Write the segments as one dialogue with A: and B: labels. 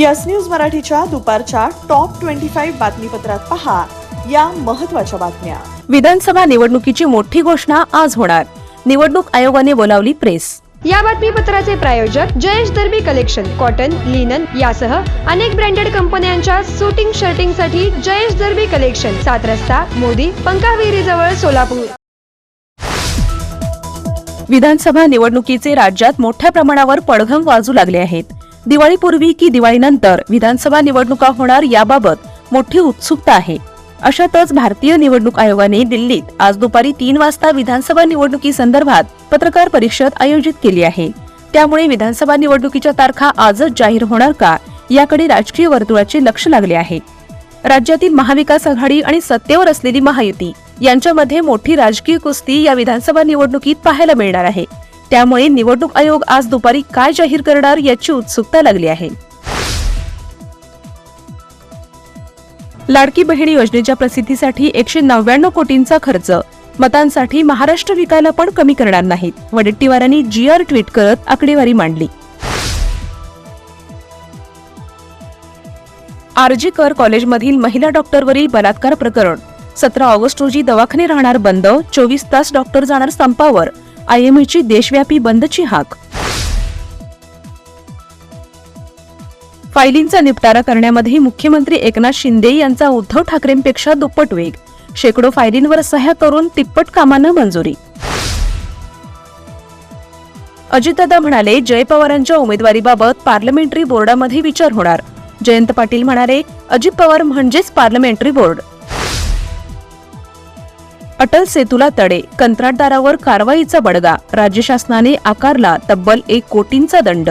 A: Yes news मराठीच्या दुपारच्या top twenty five बातमीपत्रात पहा या महत्त्वाच्या बातम्या.
B: विधानसभा निवडणुकीची मोठी घोषणा आज होणार. निवडणूक आयोगाने बोलावली प्रेस.
C: या बातमीपत्राचे प्रायोजक Jayesh Darbi collection cotton linen यासह अनेक ब्रँडेड कंपन्यांच्या सुटिंग शर्टिंगसाठी जयेश दर्बी कलेक्शन सात रस्ता मोदी पंकाविहिरी जवळ सोलापूर.
B: विधानसभा निवडणुकीचे राज्यात मोठ्या प्रमाणावर पडघम वाजू लागले आहेत. दिवाळीपूर्वी की दिवाळीनंतर विधानसभा निवडणुका होणार याबाबत मोठी उत्सुकता आहे. अशातच भारतीय निवडणूक आयोगाने दिल्लीत आज दुपारी तीन वाजता विधानसभा निवडणुकीसंदर्भात पत्रकार परिषद आयोजित केली आहे. त्यामुळे विधानसभा निवडणुकीच्या तारखा आजच जाहीर होणार का याकडे राजकीय वर्तुळाचे लक्ष लागले आहे. राज्यातील महाविकास आघाडी आणि सत्तेवर असलेली महायुती यांच्यामध्ये मोठी राजकीय कुस्ती या विधानसभा निवडणुकीत पाहायला मिळणार आहे. त्यामुळे निवडणूक आयोग आज दुपारी काय जाहीर करणार याची उत्सुकता लागली आहे. लाडकी बहिणी योजनेच्या प्रसिद्धीसाठी एकशे नव्याण्णव कोटींचा खर्च. मतांसाठी महाराष्ट्र विकायला पण कमी करणार नाहीत. वडेट्टीवारांनी जी आर ट्विट करत आकडेवारी मांडली. आरजी कर कॉलेजमधील महिला डॉक्टरवरील बलात्कार प्रकरण. सतरा ऑगस्ट रोजी दवाखाने राहणार बंद. चोवीस तास डॉक्टर जाणार संपावर. आयएमएची देशव्यापी बंदची हाक. फायलींचा निपटारा करण्यामध्ये मुख्यमंत्री एकनाथ शिंदे यांचा उद्धव ठाकरेंपेक्षा दुप्पट वेग. शेकडो फायलींवर सह्या करून तिप्पट कामांना मंजुरी. अजितदादा म्हणाले जय पवारांच्या उमेदवारीबाबत पार्लमेंटरी बोर्डामध्ये विचार होणार. जयंत पाटील म्हणाले अजित पवार म्हणजेच पार्लमेंटरी बोर्ड. अटल सेतूला तडे. कंत्राटदारावर कारवाईचा बडगा. राज्य शासनाने आकारला तब्बल एक कोटींचा दंड.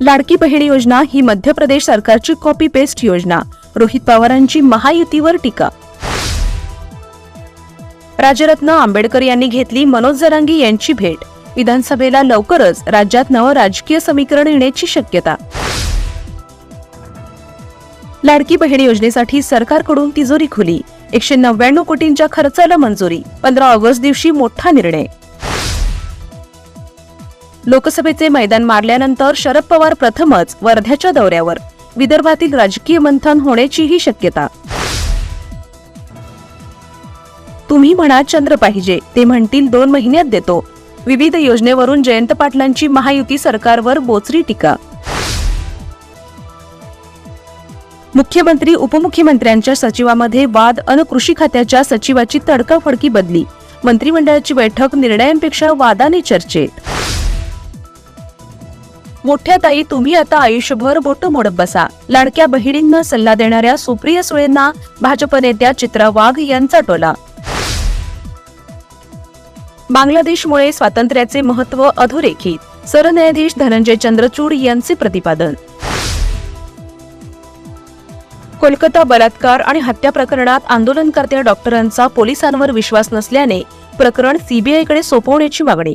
B: लाडकी बहीण योजना ही मध्य प्रदेश सरकारची कॉपी पेस्ट योजना. रोहित पवारांची महायुतीवर टीका. राजरत्न आंबेडकर यांनी घेतली मनोज जरांगी यांची भेट. विधानसभेला लवकरच राज्यात नवं राजकीय समीकरण येण्याची शक्यता. लाडकी बहीण योजनेसाठी सरकारकडून तिजोरी खुली. एकशे नव्याण्णव कोटींच्या खर्चाला मंजुरी. पंधरा ऑगस्ट दिवशी मोठा निर्णय. लोकसभेचे मैदान मारल्यानंतर शरद पवार प्रथमच वर्ध्याच्या दौऱ्यावर. विदर्भातील राजकीय मंथन होण्याचीही शक्यता. तुम्ही म्हणा चंद्र पाहिजे ते म्हणतील दोन महिन्यात देतो. विविध योजनेवरून जयंत पाटलांची महायुती सरकारवर बोचरी टीका. मुख्यमंत्री उपमुख्यमंत्र्यांच्या सचिवामध्ये वाद अन कृषी खात्याच्या सचिवाची तडकाफडकी बदली. मंत्रिमंडळाची बैठक निर्णयांपेक्षा वादाने चर्चेत. मोठ्या ताई तुम्ही आता आयुष्यभर बोट मोडत बसा. लाडक्या बहिणींना सल्ला देणाऱ्या सुप्रिया सुळेंना भाजप नेत्या चित्रा वाघ यांचा टोला. बांगलादेशमुळे स्वातंत्र्याचे महत्त्व अधोरेखित. सरन्यायाधीश धनंजय चंद्रचूड यांचे प्रतिपादन. कोलकाता बलात्कार आणि हत्या प्रकरणात आंदोलनकर्त्या डॉक्टरांचा पोलिसांवर विश्वास नसल्याने प्रकरण सीबीआयकडे सोपवण्याची मागणी.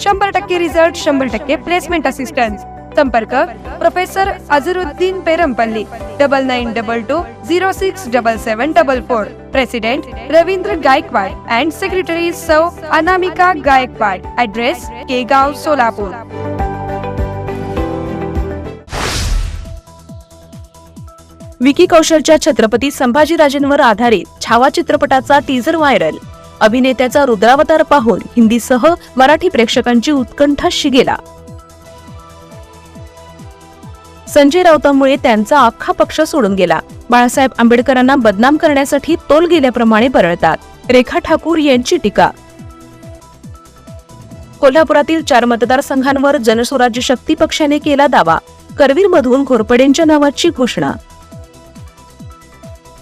C: शंभर टक्के रिझल्ट शंभर टक्के प्लेसमेंट असिस्टन्स संपर्क professor Azharuddin Perampalli double nine double two zero six double seven double four president Ravindra Gaikwad and secretary Sau Anamika Gaikwad address Kegaon Solapur
B: Vicky कौशलच्या Chhatrapati संभाजीराजेंवर आधारित छावा चित्रपटाचा टीझर व्हायरल अभिनेत्याचा रुद्रावतार पाहून हिंदीसह मराठी प्रेक्षकांची उत्कंठा शिगेला. संजय राऊतांमुळे त्यांचा अख्खा पक्ष सोडून गेला. बाळासाहेब आंबेडकरांना बदनाम करण्यासाठी तोल गेल्याप्रमाणे बरळतात. रेखा ठाकूर यांची टीका. कोल्हापुरातील चार मतदारसंघांवर जनस्वराज्य शक्ती पक्षाने केला दावा. करवीरमधून घोरपडेंच्या नावाची घोषणा.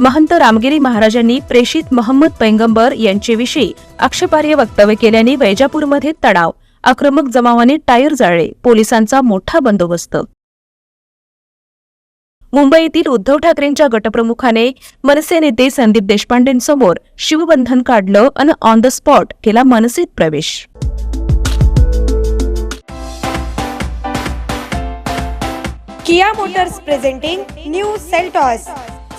B: महंत रामगिरी महाराजांनी प्रेषित महम्मद पैगंबर यांच्याविषयी आक्षेपार्ह वक्तव्य केल्याने वैजापूरमध्ये तणाव आक्रमक जमावाने टायर जाळले पोलिसांचा मोठा बंदोबस्त. मुंबईतील उद्धव ठाकरेंच्या गटप्रमुखाने मनसे नेते संदीप देशपांडेंसमोर शिवबंधन काढलं आणि ऑन द स्पॉट केला मनसेत प्रवेश.
C: Kia motors presenting new Seltos.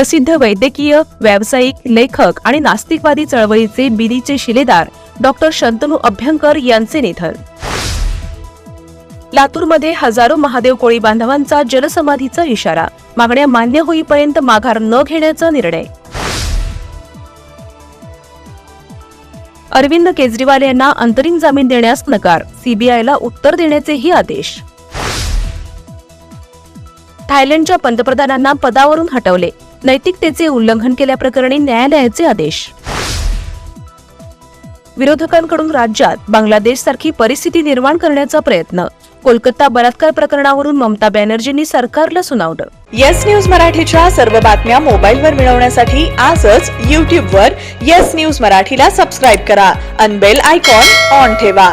B: प्रसिद्ध वैद्यकीय व्यावसायिक लेखक आणि नास्तिकवादी चळवळीचे बिलीचे शिलेदार डॉक्टर शंतनू अभ्यंकर यांचे निधन. लातूरमध्ये हजारो महादेव कोळी बांधवांचा जलसमाधीचा इशारा. मागण्या मान्य होईपर्यंत माघार न घेण्याचा निर्णय. अरविंद केजरीवाल यांना अंतरिम जामीन देण्यास नकार. सीबीआयला उत्तर देण्याचेही आदेश. थायलंडच्या पंतप्रधानांना पदावरून हटवले. नैतिकतेचे उल्लंघन केल्याप्रकरणी न्यायालयाचे आदेश. विरोधकांकडून राज्यात बांगलादेशसारखी परिस्थिती निर्माण करण्याचा प्रयत्न. कोलकाता बलात्कार प्रकरणावरून ममता बॅनर्जींनी सरकारला सुनावलं.
A: येस न्यूज मराठीच्या सर्व बातम्या मोबाईलवर मिळवण्यासाठी आजच यूट्यूबवर येस न्यूज मराठीला सबस्क्राईब करा. अनबेल आयकॉन ऑन ठेवा.